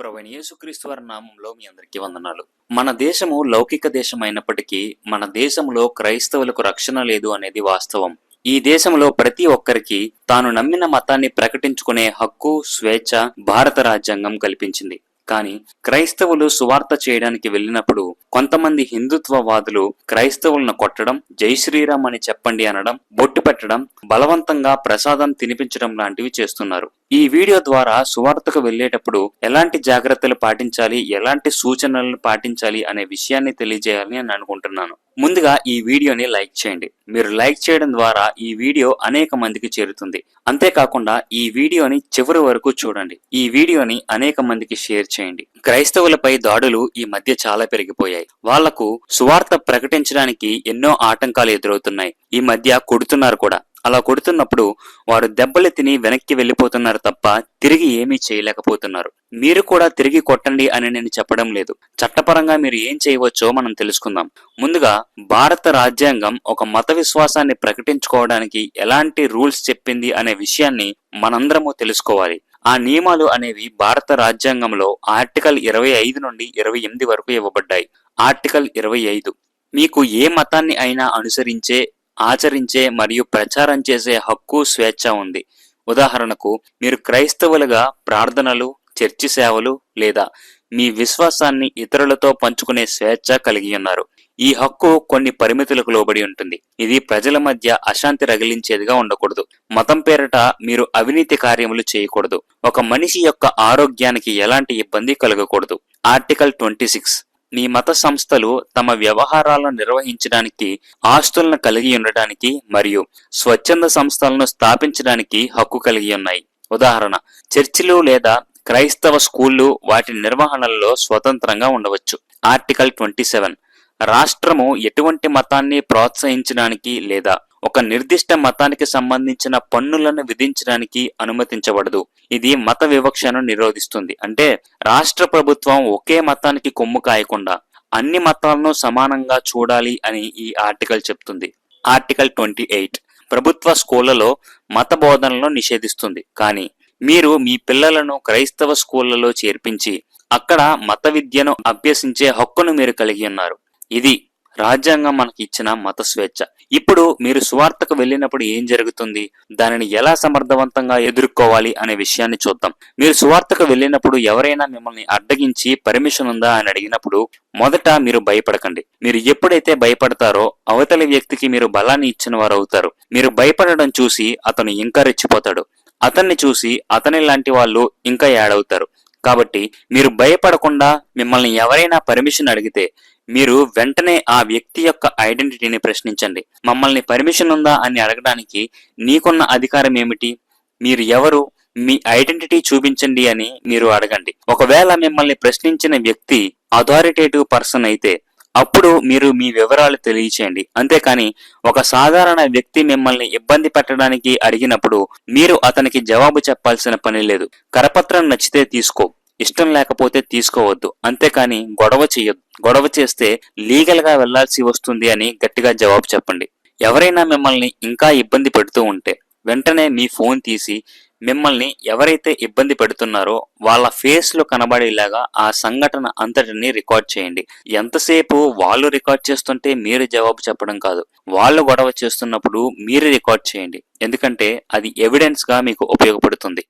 ప్రభువైన యేసుక్రీస్తు వారి నామంలో మీ అందరికీ వందనాలు. మన దేశము లౌకిక దేశం అయినప్పటికీ మన దేశంలో క్రైస్తవులకు రక్షణ లేదు అనేది వాస్తవం. ఈ దేశంలో ప్రతి ఒక్కరికి తాను నమ్మిన మతాన్ని ప్రకటించుకునే హక్కు స్వేచ్ఛ భారత రాజ్యాంగం కల్పించింది. కానీ క్రైస్తవులు సువార్త చేయడానికి వెళ్ళినప్పుడు కొంతమంది హిందుత్వవాదులు క్రైస్తవులను కొట్టడం జై శ్రీరామ్ అని చెప్పండి అనడం బొట్టు పెట్టడం బలవంతంగా ప్రసాదం తినిపించడం లాంటివి చేస్తున్నారు. ఈ వీడియో ద్వారా సువార్తకు వెళ్ళేటప్పుడు ఎలాంటి జాగ్రత్తలు పాటించాలి ఎలాంటి సూచనలను పాటించాలి అనే విషయాన్ని తెలియజేయాలని నేను అనుకుంటున్నాను. ముందుగా ఈ వీడియోని లైక్ చేయండి. మీరు లైక్ చేయడం ద్వారా ఈ వీడియో అనేక మందికి చేరుతుంది. అంతేకాకుండా ఈ వీడియోని చివరి వరకు చూడండి. ఈ వీడియోని అనేక మందికి షేర్ చేయండి. క్రైస్తవులపై దాడులు ఈ మధ్య చాలా పెరిగిపోయాయి. వాళ్ళకు సువార్త ప్రకటించడానికి ఎన్నో ఆటంకాలు ఎదురవుతున్నాయి. ఈ మధ్య కొడుతున్నారు కూడా. అలా కొడుతున్నప్పుడు వారు దెబ్బలు తిని వెనక్కి వెళ్ళిపోతున్నారు తప్ప తిరిగి ఏమీ చేయలేకపోతున్నారు. మీరు కూడా తిరిగి కొట్టండి అని నేను చెప్పడం లేదు. చట్టపరంగా మీరు ఏం చేయవచ్చో మనం తెలుసుకుందాం. ముందుగా భారత రాజ్యాంగం ఒక మత విశ్వాసాన్ని ప్రకటించుకోవడానికి ఎలాంటి రూల్స్ చెప్పింది అనే విషయాన్ని మనందరము తెలుసుకోవాలి. ఆ నియమాలు అనేవి భారత రాజ్యాంగంలో ఆర్టికల్ ఇరవై ఐదు నుండి ఇరవై ఎనిమిది వరకు ఇవ్వబడ్డాయి. ఆర్టికల్ ఇరవై ఐదు. మీకు ఏ మతాన్ని అయినా అనుసరించే ఆచరించే మరియు ప్రచారం చేసే హక్కు స్వేచ్ఛ ఉంది. ఉదాహరణకు మీరు క్రైస్తవులుగా ప్రార్థనలు చర్చి సేవలు లేదా మీ విశ్వాసాన్ని ఇతరులతో పంచుకునే స్వేచ్ఛ కలిగి ఉన్నారు. ఈ హక్కు కొన్ని పరిమితులకు లోబడి ఉంటుంది. ఇది ప్రజల మధ్య అశాంతి రగిలించేదిగా ఉండకూడదు. మతం పేరిట మీరు అవినీతి కార్యములు చేయకూడదు. ఒక మనిషి యొక్క ఆరోగ్యానికి ఎలాంటి ఇబ్బంది కలగకూడదు. Article twenty six. నీ మత సంస్థలు తమ వ్యవహారాలను నిర్వహించడానికి ఆస్తులను కలిగి ఉండటానికి మరియు స్వచ్ఛంద సంస్థలను స్థాపించడానికి హక్కు కలిగి ఉన్నాయి. ఉదాహరణ చర్చిలు లేదా క్రైస్తవ స్కూళ్ళు వాటి నిర్వహణలో స్వతంత్రంగా ఉండవచ్చు. ఆర్టికల్ ట్వంటీ సెవెన్ రాష్ట్రము ఎటువంటి మతాన్ని ప్రోత్సహించడానికి లేదా ఒక నిర్దిష్ట మతానికి సంబంధించిన పన్నులను విధించడానికి అనుమతించబడదు. ఇది మత వివక్షను నిరోధిస్తుంది. అంటే రాష్ట్ర ప్రభుత్వం ఒకే మతానికి కొమ్ము కాయకుండా అన్ని మతాలను సమానంగా చూడాలి అని ఈ ఆర్టికల్ చెప్తుంది. Article twenty eight. ప్రభుత్వ స్కూళ్ళలో మత బోధనలను నిషేధిస్తుంది. కానీ మీరు మీ పిల్లలను క్రైస్తవ స్కూళ్ళలో చేర్పించి అక్కడ మత విద్యను అభ్యసించే హక్కును మీరు కలిగి ఉన్నారు. ఇది రాజ్యాంగం మనకి ఇచ్చిన మత స్వేచ్ఛ. ఇప్పుడు మీరు సువార్తకు వెళ్ళినప్పుడు ఏం జరుగుతుంది? దానిని ఎలా సమర్థవంతంగా ఎదుర్కోవాలి అనే విషయాన్ని చూద్దాం. మీరు సువార్తకు వెళ్ళినప్పుడు ఎవరైనా మిమ్మల్ని అడ్డగించి పర్మిషన్ ఉందా అని అడిగినప్పుడు మొదట మీరు భయపడకండి. మీరు ఎప్పుడైతే భయపడతారో అవతలి వ్యక్తికి మీరు బలాన్ని ఇచ్చిన వారు అవుతారు. మీరు భయపడడం చూసి అతను ఇంకా రెచ్చిపోతాడు. అతన్ని చూసి అతని లాంటి వాళ్ళు ఇంకా యాడ్ అవుతారు. కాబట్టి మీరు భయపడకుండా మిమ్మల్ని ఎవరైనా పర్మిషన్ అడిగితే మీరు వెంటనే ఆ వ్యక్తి యొక్క ఐడెంటిటీని ప్రశ్నించండి. మమ్మల్ని పర్మిషన్ ఉందా అని అడగడానికి నీకున్న అధికారం ఏమిటి? మీరు ఎవరు? మీ ఐడెంటిటీ చూపించండి అని మీరు అడగండి. ఒకవేళ మిమ్మల్ని ప్రశ్నించిన వ్యక్తి అథారిటేటివ్ పర్సన్ అయితే అప్పుడు మీరు మీ వివరాలు తెలియచేయండి. అంతేకాని ఒక సాధారణ వ్యక్తి మిమ్మల్ని ఇబ్బంది పెట్టడానికి అడిగినప్పుడు మీరు అతనికి జవాబు చెప్పాల్సిన పని లేదు. కరపత్రం నచ్చితే తీసుకో. ఇష్టం లేకపోతే తీసుకోవద్దు. అంతేకాని గొడవ చేయొద్దు గొడవ చేస్తే లీగల్గా వెళ్ళాల్సి వస్తుంది అని గట్టిగా జవాబు చెప్పండి. ఎవరైనా మిమ్మల్ని ఇంకా ఇబ్బంది పెడుతూ ఉంటే వెంటనే మీ ఫోన్ తీసి మిమ్మల్ని ఎవరైతే ఇబ్బంది పెడుతున్నారో వాళ్ళ ఫేస్లో కనబడేలాగా ఆ సంఘటన అంతటిని రికార్డ్ చేయండి. ఎంతసేపు వాళ్ళు రికార్డ్ చేస్తుంటే మీరు జవాబు చెప్పడం కాదు. వాళ్ళు గొడవ చేస్తున్నప్పుడు మీరు రికార్డ్ చేయండి. ఎందుకంటే అది ఎవిడెన్స్గా మీకు ఉపయోగపడుతుంది.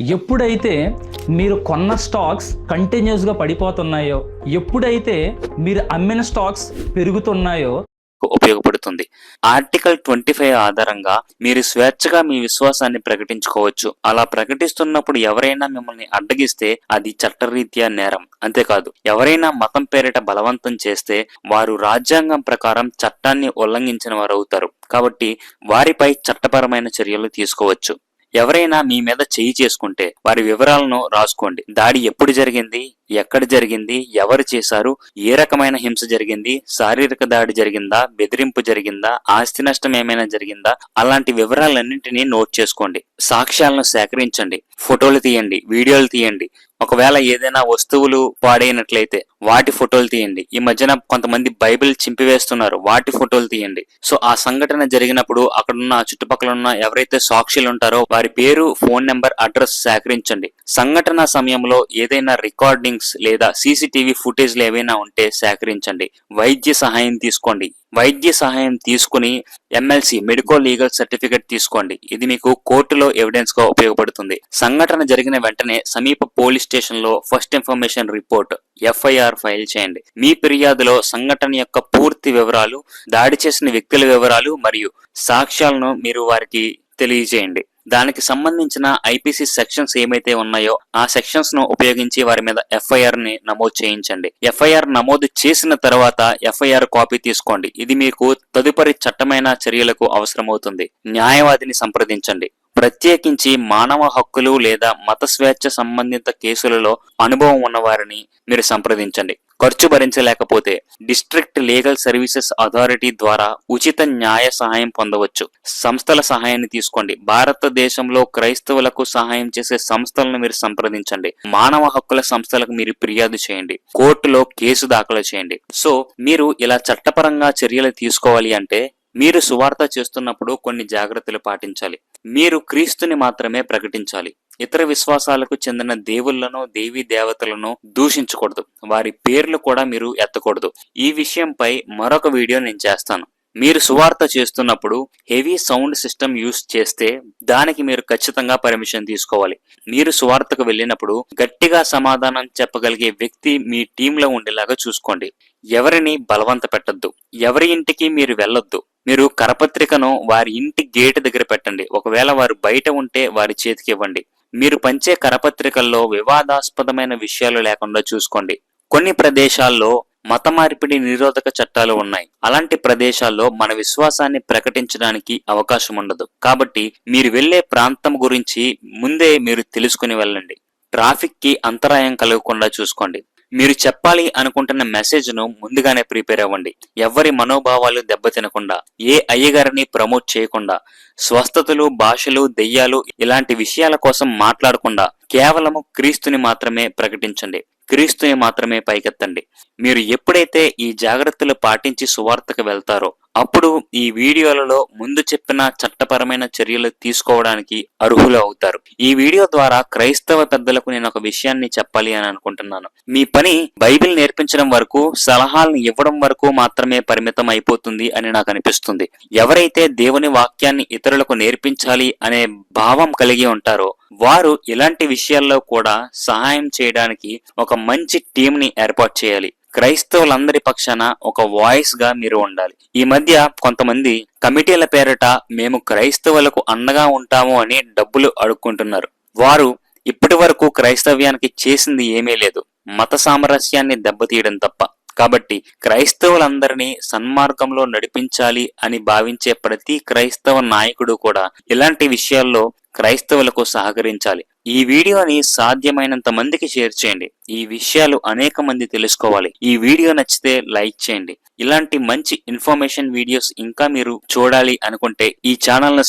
ఎప్పుడైతే మీరు కొన్న స్టాక్స్ కంటిన్యూస్గా పడిపోతున్నాయో ఎప్పుడైతే మీరు అమ్మిన స్టాక్స్ పెరుగుతున్నాయో ఉపయోగపడుతుంది. ఆర్టికల్ ట్వంటీ ఫైవ్ ఆధారంగా మీరు స్వేచ్ఛగా మీ విశ్వాసాన్ని ప్రకటించుకోవచ్చు. అలా ప్రకటిస్తున్నప్పుడు ఎవరైనా మిమ్మల్ని అడ్డగిస్తే అది చట్టరీత్యా నేరం. అంతేకాదు ఎవరైనా మతం పేరిట బలవంతం చేస్తే వారు రాజ్యాంగం ప్రకారం చట్టాన్ని ఉల్లంఘించిన వారు అవుతారు కాబట్టి వారిపై చట్టపరమైన చర్యలు తీసుకోవచ్చు. ఎవరైనా మీ మీద చేయి చేసుకుంటే వారి వివరాలను రాసుకోండి. దాడి ఎప్పుడు జరిగింది? ఎక్కడ జరిగింది? ఎవరు చేశారు? ఏ రకమైన హింస జరిగింది? శారీరక దాడి జరిగిందా? బెదిరింపు జరిగిందా? ఆస్తి నష్టం ఏమైనా జరిగిందా? అలాంటి వివరాలన్నింటినీ నోట్ చేసుకోండి. సాక్ష్యాలను సేకరించండి. ఫోటోలు తీయండి. వీడియోలు తీయండి. ఒకవేళ ఏదైనా వస్తువులు పాడైనట్లయితే వాటి ఫోటోలు తీయండి. ఈ మధ్యన కొంతమంది బైబిల్ చింపివేస్తున్నారు. వాటి ఫోటోలు తీయండి. సో ఆ సంఘటన జరిగినప్పుడు అక్కడున్న చుట్టుపక్కల ఉన్న ఎవరైతే సాక్షులు ఉంటారో వారి పేరు ఫోన్ నెంబర్ అడ్రస్ సేకరించండి. సంఘటన సమయంలో ఏదైనా రికార్డింగ్స్ లేదా సీసీటీవీ ఫుటేజ్లు ఏవైనా ఉంటే సేకరించండి. వైద్య సహాయం తీసుకోండి. వైద్య సహాయం తీసుకుని ఎమ్మెల్సీ మెడికో లీగల్ సర్టిఫికెట్ తీసుకోండి. ఇది మీకు కోర్టులో ఎవిడెన్స్గా ఉపయోగపడుతుంది. సంఘటన జరిగిన వెంటనే సమీప పోలీస్ స్టేషన్లో first information report FIR file చేయండి. మీ ఫిర్యాదులో సంఘటన యొక్క పూర్తి వివరాలు దాడి చేసిన వ్యక్తుల వివరాలు మరియు సాక్ష్యాలను మీరు వారికి తెలియజేయండి. దానికి సంబంధించిన ఐపీసీ సెక్షన్స్ ఏమైతే ఉన్నాయో ఆ సెక్షన్స్ను ఉపయోగించి వారి మీద ఎఫ్ఐఆర్ని నమోదు చేయించండి. ఎఫ్ఐఆర్ నమోదు చేసిన తర్వాత ఎఫ్ఐఆర్ కాపీ తీసుకోండి. ఇది మీకు తదుపరి చట్టమైన చర్యలకు అవసరమవుతుంది. న్యాయవాదిని సంప్రదించండి. ప్రత్యేకించి మానవ హక్కులు లేదా మత స్వేచ్ఛ సంబంధిత కేసులలో అనుభవం ఉన్నవారిని మీరు సంప్రదించండి. ఖర్చు భరించలేకపోతే డిస్ట్రిక్ట్ లీగల్ సర్వీసెస్ అథారిటీ ద్వారా ఉచిత న్యాయ సహాయం పొందవచ్చు. సంస్థల సహాయాన్ని తీసుకోండి. భారతదేశంలో క్రైస్తవులకు సహాయం చేసే సంస్థలను మీరు సంప్రదించండి. మానవ హక్కుల సంస్థలకు మీరు ఫిర్యాదు చేయండి. కోర్టులో కేసు దాఖలు చేయండి. సో మీరు ఇలా చట్టపరంగా చర్యలు తీసుకోవాలి అంటే మీరు సువార్త చేస్తున్నప్పుడు కొన్ని జాగ్రత్తలు పాటించాలి. మీరు క్రీస్తుని మాత్రమే ప్రకటించాలి. ఇతర విశ్వాసాలకు చెందిన దేవుళ్ళను దేవీ దేవతలను దూషించకూడదు. వారి పేర్లు కూడా మీరు ఎత్తకూడదు. ఈ విషయంపై మరొక వీడియో నేను చేస్తాను. మీరు సువార్త చేస్తున్నప్పుడు హెవీ సౌండ్ సిస్టమ్ యూస్ చేస్తే దానికి మీరు ఖచ్చితంగా పర్మిషన్ తీసుకోవాలి. మీరు సువార్తకు వెళ్ళినప్పుడు గట్టిగా సమాధానం చెప్పగలిగే వ్యక్తి మీ టీంలో ఉండేలాగా చూసుకోండి. ఎవరిని బలవంత పెట్టద్దు. ఎవరి ఇంటికి మీరు వెళ్ళొద్దు. మీరు కరపత్రికను వారి ఇంటి గేట్ దగ్గర పెట్టండి. ఒకవేళ వారు బయట ఉంటే వారి చేతికి ఇవ్వండి. మీరు పంచే కరపత్రికల్లో వివాదాస్పదమైన విషయాలు లేకుండా చూసుకోండి. కొన్ని ప్రదేశాల్లో మత మార్పిడి నిరోధక చట్టాలు ఉన్నాయి. అలాంటి ప్రదేశాల్లో మన విశ్వాసాన్ని ప్రకటించడానికి అవకాశం ఉండదు. కాబట్టి మీరు వెళ్ళే ప్రాంతం గురించి ముందే మీరు తెలుసుకుని వెళ్ళండి. ట్రాఫిక్కి అంతరాయం కలగకుండా చూసుకోండి. మీరు చెప్పాలి అనుకుంటున్న మెసేజ్ను ముందుగానే ప్రిపేర్ అవ్వండి. ఎవరి మనోభావాలు దెబ్బతినకుండా ఏ అయ్యగారిని ప్రమోట్ చేయకుండా స్వస్థతలు భాషలు దెయ్యాలు ఇలాంటి విషయాల కోసం మాట్లాడకుండా కేవలము క్రీస్తుని మాత్రమే ప్రకటించండి. క్రీస్తుని మాత్రమే పైకెత్తండి. మీరు ఎప్పుడైతే ఈ జాగ్రత్తలు పాటించి సువార్తకు వెళ్తారో అప్పుడు ఈ వీడియోలలో ముందు చెప్పిన చట్టపరమైన చర్యలు తీసుకోవడానికి అర్హులు అవుతారు ఈ వీడియో ద్వారా క్రైస్తవ పెద్దలకు నేను ఒక విషయాన్ని చెప్పాలి అని అనుకుంటున్నాను. మీ పని బైబిల్ నేర్పించడం వరకు సలహాలను ఇవ్వడం వరకు మాత్రమే పరిమితం అయిపోతుంది అని నాకు అనిపిస్తుంది. ఎవరైతే దేవుని వాక్యాన్ని ఇతరులకు నేర్పించాలి అనే భావం కలిగి ఉంటారో వారు ఇలాంటి విషయాల్లో కూడా సహాయం చేయడానికి ఒక మంచి టీంని ఏర్పాటు చేయాలి. క్రైస్తవులందరి పక్షాన ఒక వాయిస్గా మీరు ఉండాలి ఈ మధ్య కొంతమంది కమిటీల పేరట మేము క్రైస్తవులకు అండగా ఉంటాము అని డబ్బులు అడుక్కుంటున్నారు. వారు ఇప్పటి వరకు క్రైస్తవ్యానికి చేసింది ఏమీ లేదు. మత సామరస్యాన్ని దెబ్బతీయడం తప్ప. కాబట్టి క్రైస్తవులందరినీ సన్మార్గంలో నడిపించాలి అని భావించే ప్రతి క్రైస్తవ నాయకుడు కూడా ఇలాంటి విషయాల్లో క్రైస్తవులకు సహకరించాలి. ఈ వీడియోని సాధ్యమైనంత మందికి షేర్ చేయండి. ఈ విషయాలు అనేక మంది తెలుసుకోవాలి. ఈ వీడియో నచ్చితే లైక్ చేయండి. ఇలాంటి మంచి ఇన్ఫర్మేషన్ వీడియోస్ ఇంకా మీరు చూడాలి అనుకుంటే ఈ ఛానల్ను